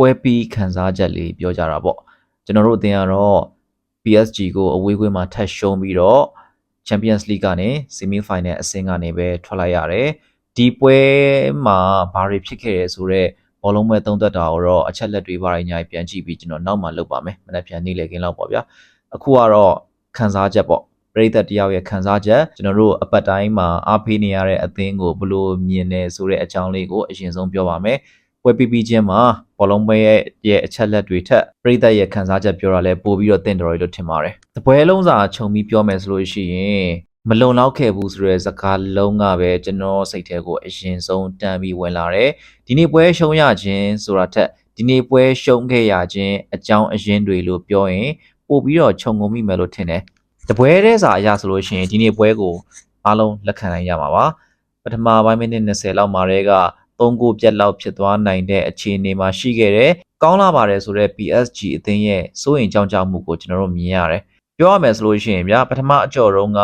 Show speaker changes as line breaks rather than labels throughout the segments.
ပွဲပြီးခံစားချက်လေးပြောကြတာပေါ့ကျွန်တော်တို့အသင်းကတော့ PSG ကိုအဝေးကွင်းမှာထပ်ရှုံးပြီးတော့ Champions League ကနေ semi final အဆင့်ကနေပဲထွက်လိုက်ရတယ်ဒီပွဲမှာဘာတွေဖြစ်ခဲ့ရဲဆိုတော့ဘောလုံးပွဲသုံးသက်တာကိုတော့အချက်လက်တွေပါရညာပြန်ကြည့်ပြီးကျွန်တော်နောက်မှလုပ်ပါမယ်မနက်ဖြန်နေ့လည်ခင်းလောက်ပေါ့ဗျာအခုကတော့ခံစားချက်ပေါ့ပရိသတ်တယောက်ရဲ့ခံစားချက်ကျွန်တော်တို့အပတ်တိုင်းမှာအားပေးနေရတဲ့အသင်းကိုဘယ်လိုမြင်နေဆိုတဲ့အကြောင်းလေးကိုအရင်ဆုံးပြောပါမယ် ပွဲပြီးပြီးချင်းမှာဘောလုံးပွဲရဲ့ရဲ့အချက်လက်တွေထက်ပရိသတ်ရဲ့ခံစားချက်ပြောတာလဲပို့ပြီးတော့တင်တော်ရလို့ထင်ပါတယ်။တပွဲလုံးစာခြုံပြီးပြောမယ်ဆိုလို့ရှိရင်မလုံလောက်ခဲ့ဘူးဆိုတဲ့စကားလုံးကပဲကျွန်တော်စိတ်ထဲကိုအရင်ဆုံးတန်ပြီးဝင်လာတယ်။ဒီနေ့ပွဲရှုံးရခြင်းဆိုတာထက်ဒီနေ့ပွဲရှုံးခဲ့ရခြင်းအကြောင်းအရင်းတွေလို့ပြောရင်ပို့ပြီးတော့ခြုံငုံမိမယ်လို့ထင်တယ်။တပွဲတဲ့စာအရဆိုလို့ရှိရင်ဒီနေ့ပွဲကိုအားလုံးလက်ခံနိုင်ရမှာပါ။ပထမပိုင်းမိနစ်20လောက်မှာတည်းက 3ဂိုးပြတ်လောက်ဖြစ်သွားနိုင်တဲ့အခြေအနေမှာရှိခဲ့တယ်။ကောင်းလာပါတယ်ဆိုတော့ PSG အသင်းရဲ့စိုးရင်ကြောင်းကြောက်မှုကိုကျွန်တော်တို့မြင်ရတယ်။ပြောရမယ်ဆိုလို့ရှိရင်ဗျာပထမအကြော်တုန်းက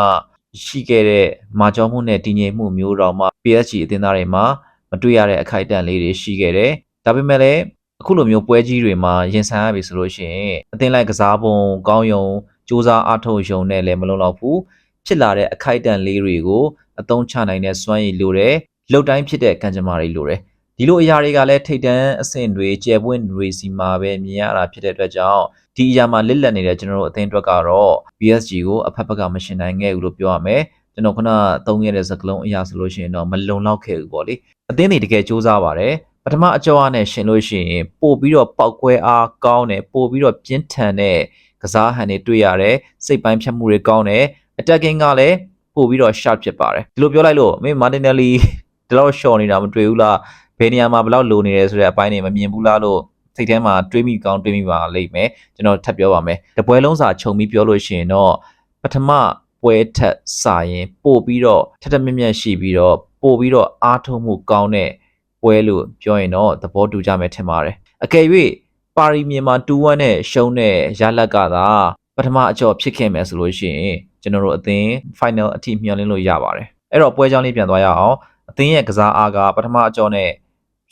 ရှိခဲ့တဲ့မာကျော်မှုနဲ့တည်ငြိမ်မှုမျိုးတော်မှ PSG အသင်းသားတွေမှာမတွေ့ရတဲ့အခိုက်အတန့်လေးတွေရှိခဲ့တယ်။ဒါပေမဲ့လည်းအခုလိုမျိုးပွဲကြီးတွေမှာရင်ဆိုင်ရပြီဆိုလို့ရှိရင်အသင်းလိုက်ကစားပုံကောင်းယုံစူးစမ်းအားထုတ်ယုံနဲ့လည်းမလုံလောက်ဘူးဖြစ်လာတဲ့အခိုက်အတန့်လေးတွေကိုအသုံးချနိုင်တဲ့စွမ်းရည်လိုတယ် လှုပ်တိုင်းဖြစ်တဲ့ကံကြမ္မာတွေလိုတယ်ဒီလိုအရာတွေကလည်းထိတ်တန်းအဆင့်တွေကျယ်ပွင့်တွေစီမှာပဲမြင်ရတာဖြစ်တဲ့အတွက်ကြောင့်ဒီအရာမှာလစ်လက်နေတဲ့ကျွန်တော်တို့အသင်းအတွက်ကတော့ PSG ကိုအဖက်ဖက်ကမရှင်နိုင်ခဲ့ဘူးလို့ပြောရမယ်ကျွန်တော်ခုနသုံးခဲ့တဲ့စကလုံးအရာဆိုလို့ရှိရင်တော့မလုံလောက်ခဲ့ဘူးပေါ့လေအသင်းတွေတကယ်စူးစမ်းပါတယ်ပထမအကြောအားနဲ့ရှင်လို့ရှိရင်ပို့ပြီးတော့ပောက်ကွဲအားကောင်းတယ်ပို့ပြီးတော့ပြင်းထန်တဲ့ကစားဟန်တွေတွေ့ရတယ်စိတ်ပိုင်းဖြတ်မှုတွေကောင်းတယ် attacking ကလည်းပို့ပြီးတော့ sharp ဖြစ်ပါတယ်ဒီလိုပြောလိုက်လို့မင်း Martinelli ဒီလောက် short နေတာမတွေ့ဘူးလားဘယ်နေရာမှာဘယ်လောက်လိုနေတယ်ဆိုတဲ့အပိုင်းတွေမမြင်ဘူးလားလို့စိတ်ထဲမှာတွေးမိကောင်းတွေးမိပါလိမ့်မယ်ကျွန်တော်ထပ်ပြောပါမယ်တပွဲလုံးစာခြုံပြီးပြောလို့ရှိရင်တော့ပထမပွဲထက်စာရင် ပို့ပြီးတော့ထက်ထက်မြက်မြက်ရှိပြီးတော့ပို့ပြီးတော့အားထုတ်မှုကောင်းတဲ့ပွဲလို့ပြောရင်တော့သဘောတူကြမယ်ထင်ပါတယ်အကယ်၍ပါရီမြန်မာ2-1နဲ့ရှုံးတဲ့ရလက်ကသာပထမအကျော်ဖြစ်ခဲ့မယ်ဆိုလို့ရှိရင်ကျွန်တော်တို့အသင်း final အထိမျှော်လင့်လို့ရပါတယ်အဲ့တော့ပွဲကြောင်းလေးပြန်သွားရအောင်အ သင်းရဲ့ကစားအားကပထမအကျော်နဲ့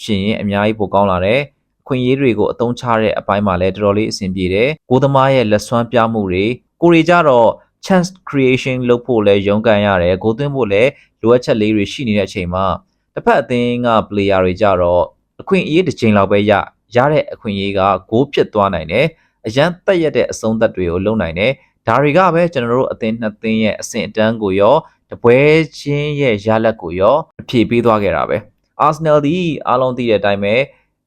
ရှင်ရင်အများကြီးပိုကောင်းလာတယ်ခွင့်ရေးတွေကိုအသုံးချတဲ့အပိုင်းမှာလည်းတော်တော်လေးအဆင်ပြေတယ်ကိုသမားရဲ့လက်စွမ်းပြမှုတွေကိုရီကြတော့ chance creation လုပ်ဖို့လည်းရုန်းကန်ရတယ်ကိုသွင်းဖို့လည်းလိုအပ်ချက်လေးတွေရှိနေတဲ့အချိန်မှာတစ်ဖက်အသင်းက player တွေကြတော့အခွင့်အရေးတစ်ချိန်လောက်ပဲရရတဲ့အခွင့်အရေးကဂိုးဖြစ်သွားနိုင်တယ်အရန်တက်ရက်တဲ့အဆုံးသက်တွေကိုလုပ်နိုင်တယ်ဒါတွေကပဲကျွန်တော်တို့အသင်းနှစ်သင်းရဲ့အဆင့်အတန်းကိုရော တပွဲချင်းရဲ့ရလက်ကိုရောအဖြေပေးသွားခဲ့တာပဲအာဆနယ်ဒီအားလုံးသိတဲ့အတိုင်းပဲ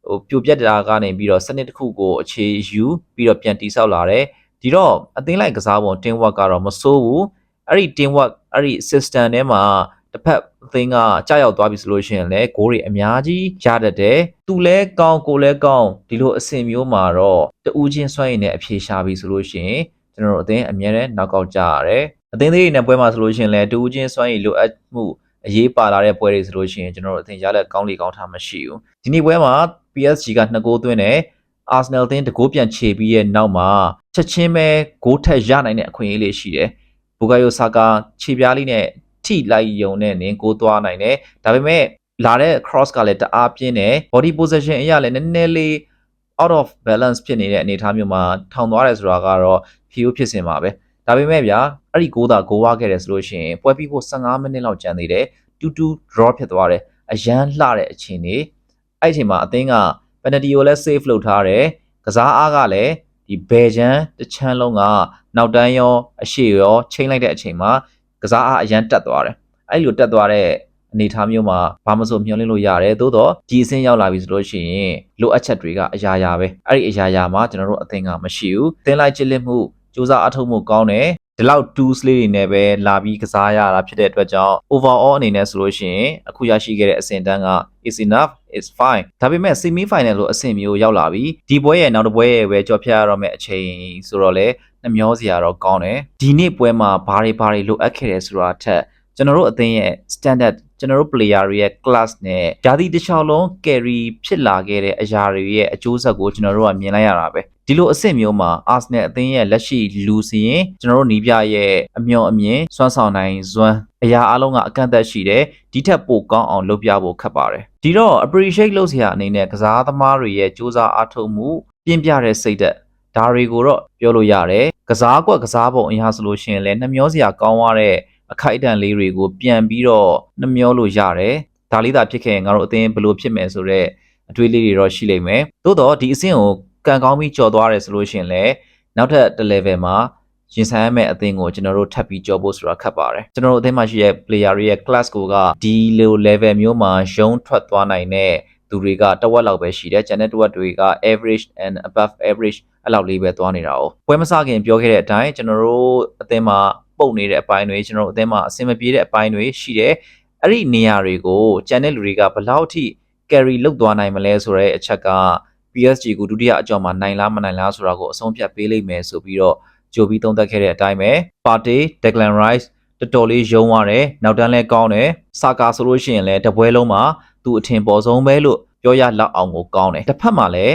ဟိုပြိုပြက်တာကနေပြီးတော့စနစ်တစ်ခုကိုအခြေယူပြီးတော့ပြန်တိဆောက်လာတယ်ဒီတော့အသင်းလိုက်ကစားပုံ team work ကတော့မစိုးဘူးအဲ့ဒီ team work အဲ့ဒီ system ထဲမှာတစ်ဖက်အသင်းကကြာရောက်သွားပြီဆိုလို့ရှိရင်လည်းဂိုးတွေအများကြီးရတတ်တယ်သူလဲကောင်းကိုလဲကောင်းဒီလိုအဆင်မျိုးမှာတော့တူးချင်းစွန့်ရင်လည်းအဖြေရှာပြီဆိုလို့ရှိရင်ကျွန်တော်တို့အသင်းအများနဲ့နောက်ကောက်ကြရတယ် အသင်းသေးတွေနဲ့ပွဲမှာဆိုလို့ရှိရင်လည်းတူးချင်းစွန့်ရင်လိုအပ်မှုအရေးပါလာတဲ့ပွဲတွေဆိုလို့ရှိရင်ကျွန်တော်တို့အသင်းရလက်ကောင်းလီကောင်းထားမရှိဘူးဒီနေ့ပွဲမှာ PSG က2ဂိုးသွင်းတယ်အာဆနယ်အသင်းတကိုးပြန်ခြေပြီးရဲ့နောက်မှာချက်ချင်းပဲဂိုးထက်ရနိုင်တဲ့အခွင့်အရေးလေးရှိတယ်ဘူဂါယိုဆာကာခြေပြားလေးနဲ့ထိလိုက်ယုံနဲ့နင်းကိုသွားနိုင်တယ်ဒါပေမဲ့လာတဲ့ cross ကလည်းတအားပြင်းတယ် body position အရာလည်းနည်းနည်းလေး out of balance ဖြစ်နေတဲ့အနေအထားမျိုးမှာထောင်သွားတယ်ဆိုတာကတော့ feel ဖြစ်စင်ပါပဲ ဒါပေမဲ့ဗျာအဲ့ဒီ6သာဂိုးဝါခဲ့တယ်ဆိုလို့ရှိရင်ပွဲပြီးဖို့15မိနစ်လောက်ကျန်သေးတယ်2-2 draw ဖြစ်သွားတယ်အရန်လှတဲ့အခြေအနေအဲ့ဒီအချိန်မှာအသင်းက penalty ကိုလည်း save လုပ်ထားတယ်ကစားအားကလည်းဒီဘယ်ချမ်းတစ်ချမ်းလုံးကနောက်တန်းရောအရှိရောချိန်လိုက်တဲ့အချိန်မှာကစားအားအရန်တက်သွားတယ်အဲ့လိုတက်သွားတဲ့အနေအထားမျိုးမှာဘာမဆိုမျှော်လင့်လို့ရတယ်သို့တော့ဒီအဆင့်ရောက်လာပြီဆိုလို့ရှိရင်လိုအပ်ချက်တွေကအရာရာပဲအဲ့ဒီအရာရာမှာကျွန်တော်တို့အသင်ကမရှိဘူးသင်လိုက်ချစ်လက်မှု စူးစမ်းအထောက်မှုကောင်းတယ်ဒီလောက် tools လေးတွေနဲ့ပဲလာပြီးကစားရတာဖြစ်တဲ့အတွက်ကြောင့် overall အနေနဲ့ဆိုလို့ရှိရင်အခုရရှိခဲ့တဲ့အဆင့်တန်းက is enough is fine ဒါပေမဲ့ semi final လို့အဆင့်မျိုးရောက်လာပြီဒီပွဲရဲ့နောက်တစ်ပွဲရဲ့ပဲကြော်ဖြတ်ရတော့မယ့်အချိန်ဆိုတော့လေနှမျောစရာတော့ကောင်းတယ်ဒီနေ့ပွဲမှာဘာတွေဘာတွေလိုအပ်ခဲ့တယ်ဆိုတာထက်ကျွန်တော်တို့အသင်းရဲ့ standard ကျွန်တော်တို့ player တွေရဲ့ class နဲ့ဂျာတိတစ်ချောင်းလုံး carry ဖြစ်လာခဲ့တဲ့အရာတွေရဲ့အကျိုးဆက်ကိုကျွန်တော်တို့ကမြင်လိုက်ရတာပဲဒီလိုအဆင့်မျိုးမှာ Arsenal အသင်းရဲ့လက်ရှိလူစီရင်ကျွန်တော်တို့နီးပြရဲ့အမျှော်အမြင်စွမ်းဆောင်နိုင်စွမ်းအရာအလုံးကအကန့်အသတ်ရှိတယ်ဒီထက်ပိုကောင်းအောင်လုပ်ပြဖို့ခက်ပါတယ်ဒီတော့ appreciate လုပ်စရာအနေနဲ့ကစားသမားတွေရဲ့စူးစမ်းအားထုတ်မှုပြင်းပြတဲ့စိတ်သက်ဒါတွေကိုတော့ပြောလို့ရတယ်ကစားကွက်ကစားပုံအရာဆိုလို့ရှိရင်လည်းနှမျောစရာကောင်းသွားတဲ့ အခိုက်အတန့်လေးတွေကို ပြန်ပြီးတော့နှမျောလို့ရတယ်ဒါလေးသာဖြစ်ခဲ့ရင်ငါတို့အသင်းဘယ်လိုဖြစ်မယ်ဆိုတော့အတွေးလေးတွေတော့ရှိလိမ့်မယ်သို့တော့ဒီအဆင့်ကိုကံကောင်းပြီးကြော်သွားတယ်ဆိုလို့ရှိရင်လည်းနောက်ထပ်တစ် level မှာရင်ဆိုင်ရမယ့်အသင်းကိုကျွန်တော်တို့ထပ်ပြီးကြော်ဖို့ဆိုတာခက်ပါတယ်ကျွန်တော်တို့အသင်းမှာရှိတဲ့ player တွေရဲ့ class ကိုကဒီလို level မျိုးမှာရုံးထွက်သွားနိုင်တဲ့သူတွေကတဝက်လောက်ပဲရှိတယ်ကျန်တဲ့တဝက်တွေက average and above average အဲ့လောက်လေးပဲသွားနေတာ哦ပွဲမစခင်ပြောခဲ့တဲ့အတိုင်းကျွန်တော်တို့အသင်းမှာ ပုံနေတဲ့အပိုင်းတွေကျွန်တော်တို့အသင်းမှာအဆင်မပြေတဲ့အပိုင်းတွေရှိတယ်အဲ့ဒီနေရာတွေကိုကျန်တဲ့လူတွေကဘယ်လောက်ထိ carry လုပ်သွားနိုင်မလဲဆိုတဲ့အချက်က PSG ကိုဒုတိယအကြောင်းမှာနိုင်လားမနိုင်လားဆိုတာကိုအဆုံးဖြတ်ပေးလိမ့်မယ်ဆိုပြီးတော့ကြိုပြီးသုံးသပ်ခဲ့တဲ့အတိုင်းပဲ Partey Declan Rice တော်တော်လေးယုံရတယ်နောက်တန်းလဲကောင်းတယ်စာကာဆိုလို့ရှိရင်လည်းတပွဲလုံးမှာသူအထင်ပေါ်ဆုံးပဲလို့ပြောရလောက်အောင်ကိုကောင်းတယ်တစ်ဖက်မှာလည်း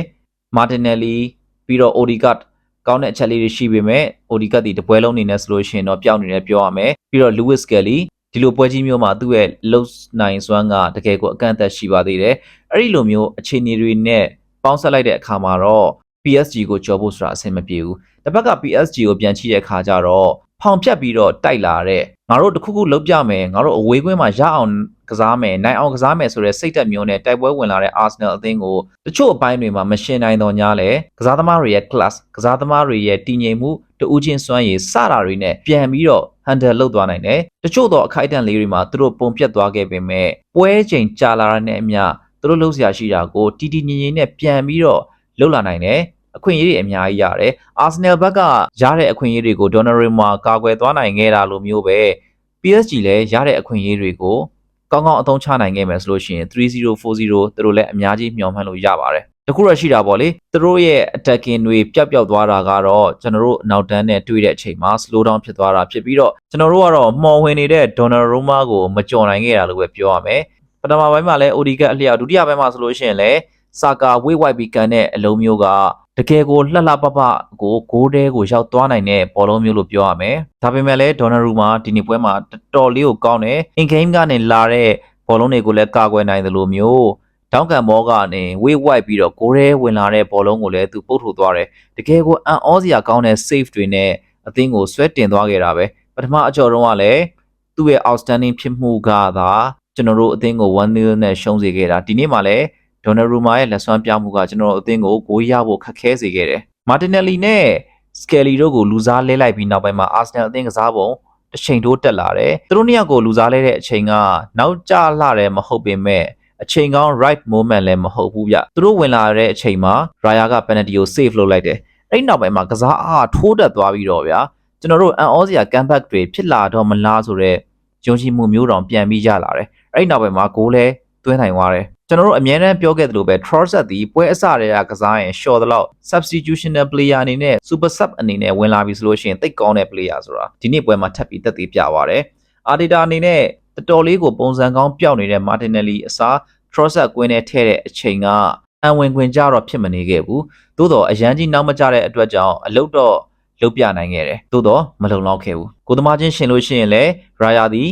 Martinelli ပြီးတော့ Odegaard ကောင်းတဲ့အချက်လေးတွေရှိပေမဲ့ Odegaard ဒီတပွဲလုံးနေနေဆိုလို့ရှိရင်တော့ပျောက်နေတယ်ပြောရမယ်ပြီးတော့ Lewis Kelly ဒီလိုပွဲကြီးမျိုးမှာသူ့ရဲ့လှုပ်နိုင်စွမ်းကတကယ်ကိုအကန့်အသတ်ရှိပါသေးတယ်အဲ့ဒီလိုမျိုးအခြေအနေတွေနဲ့ပေါင်းဆက်လိုက်တဲ့အခါမှာတော့ PSG ကိုကြော်ဖို့ဆိုတာအဆင်မပြေဘူးတစ်ဖက်က PSG ကိုပြန်ချိတဲ့အခါကျတော့ဖောင်ဖြတ်ပြီးတော့တိုက်လာတဲ့ ငါတို့တခုခုလုပ်ပြမယ်ငါတို့အဝေးကွင်းမှာရအောင်ကစားမယ်နိုင်အောင်ကစားမယ်ဆိုတဲ့စိတ်သက်မျိုးနဲ့တိုက်ပွဲဝင်လာတဲ့ Arsenal အသင်းကိုတချို့အပိုင်းတွေမှာမရှင်နိုင်တော့냐လဲကစားသမားတွေရဲ့ class ကစားသမားတွေရဲ့တည်ငြိမ်မှုတူးချင်းစွမ်းရည်စတာတွေနဲ့ပြန်ပြီးတော့ handle လုပ်သွားနိုင်တယ်တချို့တော့အခိုက်အတန့်လေးတွေမှာသူတို့ပုံပြတ်သွားခဲ့ပေမဲ့ပွဲချိန်ကြာလာတဲ့နဲ့အမျှသူတို့လှုပ်ရှားရှိတာကိုတီတီငြိမ်ငြိမ်နဲ့ပြန်ပြီးတော့လှုပ်လာနိုင်တယ် အခွင့်အရေးတွေအများကြီးရတယ်။ Arsenal ဘက်ကရတဲ့အခွင့်အရေးတွေကို Donnarumma ကာကွယ်သွားနိုင်ခဲ့တာလိုမျိုးပဲ PSG လည်းရတဲ့အခွင့်အရေးတွေကိုကောင်းကောင်းအသုံးချနိုင်ခဲ့မယ်ဆိုလို့ရှိရင်3040သူတို့လည်းအများကြီးမျှော်မှန်းလို့ရပါတယ်။တခုတော့ရှိတာပေါ့လေသူတို့ရဲ့ attacking တွေပျောက်ပျောက်သွားတာကတော့ကျွန်တော်တို့နောက်တန်းနဲ့တွေ့တဲ့အချိန်မှာ slow down ဖြစ်သွားတာဖြစ်ပြီးတော့ကျွန်တော်တို့ကတော့မှော်ဝင်နေတဲ့ Donnarumma ကိုမကြော်နိုင်ခဲ့တာလို့ပဲပြောရမယ်။ပထမပိုင်းမှာလည်း Odegaard အလျောက်ဒုတိယပိုင်းမှာဆိုလို့ရှိရင်လည်း စာကာဝိတ်ဝိုက်ပြီးကန်တဲ့အလုံးမျိုးကတကယ်ကိုလှလှပပကိုဂိုးတဲကိုရောက်သွားနိုင်တဲ့ဘောလုံးမျိုးလို့ပြောရမယ်။ဒါပေမဲ့လည်းဒေါ်နရူမာဒီနေ့ပွဲမှာတော်တော်လေးကိုကောင်းတယ်။ in game ကနေလာတဲ့ဘောလုံးတွေကိုလည်းကာကွယ်နိုင်တယ်လို့မျိုးတောင်းကန်မောကနေဝေးဝိုက်ပြီးတော့ဂိုးရဲဝင်လာတဲ့ဘောလုံးကိုလည်းသူပုတ်ထုတ်သွားတယ်။တကယ်ကိုအံ့ဩစရာကောင်းတဲ့ save တွေနဲ့အသင်းကိုဆွဲတင်သွားခဲ့တာပဲ။ပထမအကြော်တော့ကလည်းသူ့ရဲ့ outstanding ဖြစ်မှုကသာကျွန်တော်တို့အသင်းကို1-0နဲ့ရှုံးစေခဲ့တာဒီနေ့မှလည်း ဒေါ်နရူမာရဲ့လက်စွမ်းပြမှုကကျွန်တော်တို့အသင်းကိုဂိုးရဖို့ခက်ခဲစေခဲ့တယ်။မာတင်နယ်လီနဲ့စကယ်လီတို့ကိုလူစားလဲလိုက်ပြီးနောက်ပိုင်းမှာအာဆင်နယ်အသင်းကစားပုံတစ်ချိန်တိုးတက်လာတယ်။သူတို့နှစ်ယောက်ကိုလူစားလဲတဲ့အချိန်ကနောက်ကျလာတယ်မဟုတ်ပေမဲ့အချိန်ကောင်း right moment လည်းမဟုတ်ဘူးဗျ။သူတို့ဝင်လာတဲ့အချိန်မှာ Raya က penalty ကို save လုပ်လိုက်တယ်။အဲ့ဒီနောက်ပိုင်းမှာကစားအားထိုးတက်သွားပြီးတော့ဗျာကျွန်တော်တို့အန်အောစရာ comeback တွေဖြစ်လာတော့မလားဆိုတော့ယုံကြည်မှုမျိုးတောင်ပြန်ပြီးရလာတယ်။အဲ့ဒီနောက်ပိုင်းမှာဂိုးလဲသွင်းနိုင်သွားတယ် ကျွန်တော်တို့အမြဲတမ်းပြောခဲ့သလိုပဲ Trossard ဒီပွဲအစတွေကကစားရင် short တော့ substitutional player အနေနဲ့ super sub အနေနဲ့ဝင်လာပြီဆိုလို့ရှိရင်တိတ်ကောင်းတဲ့ player ဆိုတာဒီနေ့ပွဲမှာထပ်ပြီးသက်သေပြသွားတယ်။ Arteta အနေနဲ့တော်တော်လေးကိုပုံစံကောင်းပြောင်းနေတဲ့ Martinelli အစား Trossard ကွင်းနဲ့ထည့်တဲ့အချိန်ကအံဝင်ခွင်ကြတော့ဖြစ်မနေခဲ့ဘူး။သို့တော့အရန်ကြီးနောက်မကျတဲ့အတွက်ကြောင့်အလုတ်တော့လုတ်ပြနိုင်ခဲ့တယ်။သို့တော့မလုံလောက်ခဲ့ဘူး။ကိုသမားချင်းရှင်လို့ရှိရင်လည်း Raya ဒီ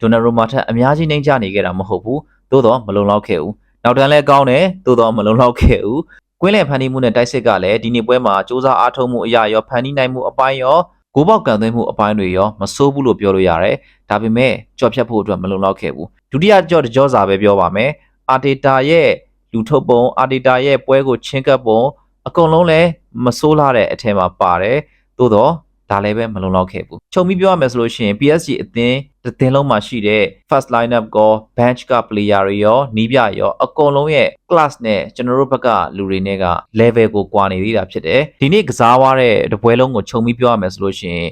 Donnarumma ထက်အများကြီးနှိမ့်ချနေခဲ့တာမဟုတ်ဘူး။ သို့တော့မလုံလောက်ခဲ့ဘူး။နောက်တန်းလည်းကောင်းတယ်သို့တော့မလုံလောက်ခဲ့ဘူး။ကွင်းလယ်ဖန်တီးမှုနဲ့တိုက်စစ်ကလည်းဒီနေ့ပွဲမှာစ조사အားထုတ်မှုအရာရောဖန်တီးနိုင်မှုအပိုင်းရောကိုပေါက်ကန်သွင်းမှုအပိုင်းတွေရောမဆိုးဘူးလို့ပြောလို့ရတယ်။ဒါပေမဲ့ကြော်ဖြတ်ဖို့အတွက်မလုံလောက်ခဲ့ဘူး။ဒုတိယကြော့တကြောစာပဲပြောပါမယ်။အာတေတာရဲ့လူထုတ်ပုံအာတေတာရဲ့ပွဲကိုချင်းကပ်ပုံအကုန်လုံးလည်းမဆိုးလာတဲ့အထက်မှာပါတယ်။သို့တော့ ဒါလည်းပဲမလုံလောက်ခဲ့ဘူး။ချုပ်ပြီးပြောရမယ်ဆိုလို့ရှိရင် PSG အသင်းတစ်သင်းလုံးမှာရှိတဲ့ first lineup ကော bench က player တွေရောနီးပြရောအကုန်လုံးရဲ့ class နဲ့ကျွန်တော်တို့ဘက်ကလူတွေနဲ့က level ကိုကွာနေသေးတာဖြစ်တယ်။ဒီနေ့ကစားသွားတဲ့တပွဲလုံးကိုခြုံပြီးပြောရမယ်ဆိုလို့ရှိရင်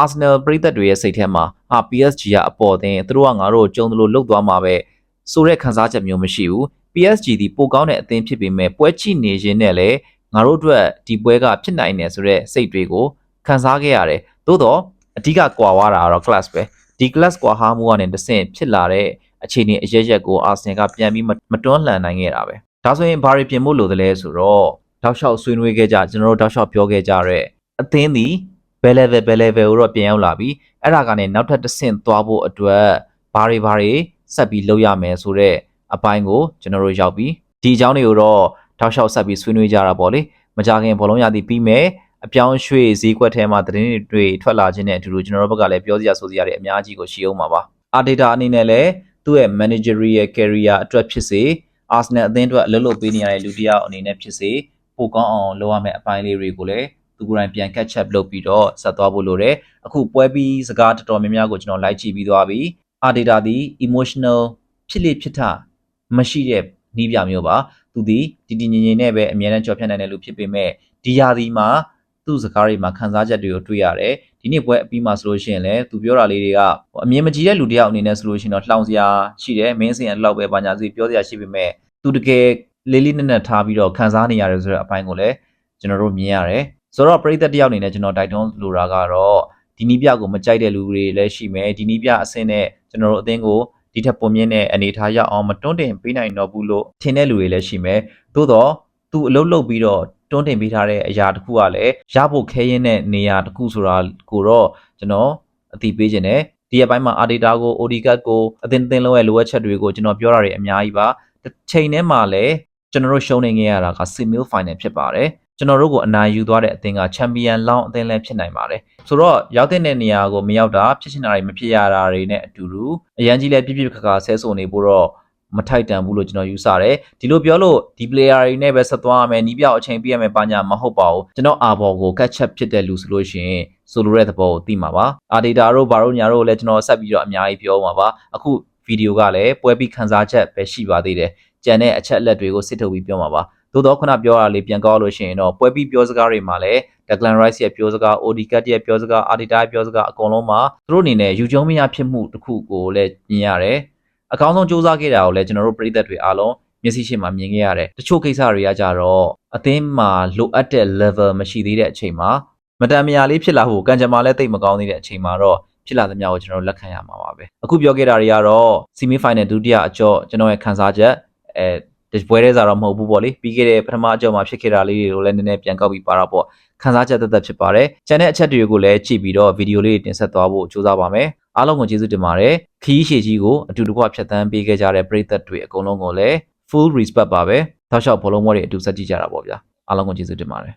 Arsenal ပြည်သက်တွေရဲ့စိတ်ထဲမှာဟာ PSG ကအပေါ်သင်းသူတို့ကငါတို့ကြုံသလိုလုတ်သွားမှာပဲဆိုတဲ့ခံစားချက်မျိုးမရှိဘူး။ PSG ဒီပိုကောင်းတဲ့အသင်းဖြစ်ပေမဲ့ပွဲချိနေခြင်းနဲ့လည်းငါတို့အတွက်ဒီပွဲကဖြစ်နိုင်တယ်ဆိုတဲ့စိတ်တွေကို ခံစားခဲ့ရတယ်။သို့တော့အဓိကကွာသွားတာကတော့ class ပဲဒီ class ကွာဟာမှုကနေတဆင့်ဖြစ်လာတဲ့အခြေအနေအရရက်ကိုအာဆင်နယ်ကပြန်ပြီးမမတွန်းလှန်နိုင်ခဲ့တာပဲဒါဆိုရင်ဘာတွေပြင်ဖို့လိုသလဲဆိုတော့တောက်လျှောက်ဆွေးနွေးခဲ့ကြကျွန်တော်တို့တောက်လျှောက်ပြောခဲ့ကြတဲ့အသင်းသည်ဘယ် level ဘယ် level ကိုတော့ပြန်ရောက်လာပြီအဲ့ဒါကနေနောက်ထပ်တစ်ဆင့်သွားဖို့အတွက်ဘာတွေဘာတွေဆက်ပြီးလုပ်ရမယ်ဆိုတော့အပိုင်းကိုကျွန်တော်တို့ရောက်ပြီဒီအကြောင်းတွေကိုတော့တောက်လျှောက်ဆက်ပြီးဆွေးနွေးကြတာပေါ့လေမကြခင်ဘောလုံးရသည်ပြီးမယ် အပြောင်းရွှေ့ဈေးကွက်ထဲမှာသတင်းတွေထွက်လာခြင်းနဲ့အတူတူကျွန်တော်တို့ဘက်ကလည်းပြောစရာဆိုစရာတွေအများကြီးကိုရှိအောင်ပါပါအာဒေတာအနေနဲ့လည်းသူ့ရဲ့ managerial career အတွက်ဖြစ်စေ Arsenal အသင်းအတွက်အလုပ်လုပ်ပေးနေရတဲ့လူတစ်ယောက်အနေနဲ့ဖြစ်စေပိုကောင်းအောင်လုပ်ရမယ့်အပိုင်းလေးတွေကိုလည်းသူကိုယ်တိုင်ပြန် catch up လုပ်ပြီးတော့ဆက်သွားဖို့လိုတယ်အခုပွဲပြီးစကားတော်တော်များများကိုကျွန်တော်လိုက်ကြည့်ပြီးသွားပြီအာဒေတာသည် emotional ဖြစ်လေဖြစ်ထမရှိတဲ့နီးပြမျိုးပါသူသည်တည်တည်ငြိမ်ငြိမ်နဲ့ပဲအမြဲတမ်းကြော်ဖြတ်နိုင်တဲ့လူဖြစ်ပေမဲ့ဒီယာဒီမှာ သူ့စကားတွေမှာခန်းစားချက်တွေကိုတွေ့ရတယ်ဒီနေ့ပွဲအပြီးမှာဆိုလို့ရှိရင်လည်းသူပြောတာလေးတွေကအမြင်မကြည့်တဲ့လူတစ်ယောက်အနေနဲ့ဆိုလို့ရှိရင်တော့လှောင်စရာရှိတယ်မင်းစင်ရလောက်ပဲဘာညာစီပြောစရာရှိပေမဲ့သူတကယ်လေးလေးနက်နက်ထားပြီးတော့ခန်းစားနေရတယ်ဆိုတဲ့အပိုင်းကိုလည်းကျွန်တော်တို့မြင်ရတယ်ဆိုတော့ပရိသတ်တစ်ယောက်အနေနဲ့ကျွန်တော်တိုက်တွန်းလိုတာကတော့ဒီနီးပြကိုမကြိုက်တဲ့လူတွေလည်းရှိမယ်ဒီနီးပြအဆင့်နဲ့ကျွန်တော်တို့အသင်းကိုဒီထက်ပုံမြင့်တဲ့အနေထားရောက်အောင်မတွန်းတင်ပေးနိုင်တော့ဘူးလို့ထင်တဲ့လူတွေလည်းရှိမယ်သို့တော့သူအလုပ်လုပ်ပြီးတော့ တွန်းတင်ပေးထားတဲ့အရာတစ်ခုကလည်းရဖို့ခဲရင်တဲ့နေရာတစ်ခုဆိုတာကိုတော့ကျွန်တော်အသိပေးခြင်းနဲ့ဒီအပိုင်းမှာ Adita ကို ODCAT ကိုအသင်းအသင်းလုံးရဲ့လိုအပ်ချက်တွေကိုကျွန်တော်ပြောတာတွေအများကြီးပါတစ်ချိန်တည်းမှာလည်းကျွန်တော်တို့ရှုံးနေခဲ့ရတာက semi final ဖြစ်ပါတယ်ကျွန်တော်တို့ကိုအနိုင်ယူသွားတဲ့အသင်းကချန်ပီယံလောင်းအသင်းလည်းဖြစ်နိုင်ပါတယ်ဆိုတော့ရောက်တဲ့နေရာကိုမရောက်တာဖြစ်ချင်တာတွေမဖြစ်ရတာတွေနဲ့အတူတူအရန်ကြီးလည်းပြပြခါခါဆဲဆိုနေဖို့တော့ မထိုက်တန်ဘူးလို့ကျွန်တော်ယူဆတယ်ဒီလိုပြောလို့ဒီ player တွေနဲ့ပဲဆက်သွားရမယ်နီးပြောက်အချိန်ပြည့်ရမယ်ပါညာမဟုတ်ပါဘူးကျွန်တော်အာဘော်ကို catch up ဖြစ်တဲ့လူဆိုလို့ရှိရင်ဆိုလိုတဲ့သဘောကိုသိမှာပါအာဒေတာတို့ဘာတို့ညာတို့လည်းကျွန်တော်ဆက်ပြီးတော့အများကြီးပြောမှာပါအခုဗီဒီယိုကလည်းပွဲပြီးခန်းစားချက်ပဲရှိပါသေးတယ်ကြံတဲ့အချက်အလက်တွေကိုစစ်ထုတ်ပြီးပြောမှာပါသို့တော့ခုနပြောတာလေးပြန်ကောက်လို့ရှိရင်တော့ပွဲပြီးပြောစကားတွေမှာလည်း Declan Rice ရဲ့ပြောစကား Odegaard ရဲ့ပြောစကား Arteta ရဲ့ပြောစကားအကုန်လုံးမှာသူတို့အနေနဲ့ယူကျုံမရဖြစ်မှုတစ်ခုကိုလည်းမြင်ရတယ် အကောင်းဆုံးစူးစမ်းခဲ့တာကိုလည်းကျွန်တော်တို့ပြည်သက်တွေအားလုံးမျက်စိရှိမှမြင်ခဲ့ရတယ်တချို့ကိစ္စတွေကကြတော့အသင်းမှာလိုအပ်တဲ့ level မရှိသေးတဲ့အချိန်မှာမတန်မရာလေးဖြစ်လာဖို့ကံကြမ္မာလည်းတိတ်မကောင်းသေးတဲ့အချိန်မှာတော့ဖြစ်လာသမျှကိုကျွန်တော်တို့လက်ခံရမှာပါပဲအခုပြောခဲ့တာတွေကတော့ semi final ဒုတိယအကြော့ကျွန်တော်ရဲ့ခန်းစားချက်အဲဒီပွဲရဲစားတော့မဟုတ်ဘူးပေါ့လေပြီးခဲ့တဲ့ပထမအကြော့မှာဖြစ်ခဲ့တာလေးတွေကိုလည်းနည်းနည်းပြန်ကောက်ပြီးပါတော့ပေါ့ခန်းစားချက်သက်သက်ဖြစ်ပါတယ်ကျန်တဲ့အချက်တွေကိုလည်းကြည့်ပြီးတော့ဗီဒီယိုလေးတင်ဆက်သွားဖို့ကြိုးစားပါမယ် အားလုံးကိုကျေးဇူးတင်ပါတယ်ခီးရှည်ကြီးကိုအတူတကွဖြတ်သန်းပေးခဲ့ကြတဲ့ပရိသတ်တွေအကုန်လုံးကိုလည်း full respect ပါပဲတောက်လျှောက်ဘောလုံးပွဲတွေအတူဆက်ကြည့်ကြတာပေါ့ဗျာအားလုံးကိုကျေးဇူးတင်ပါတယ်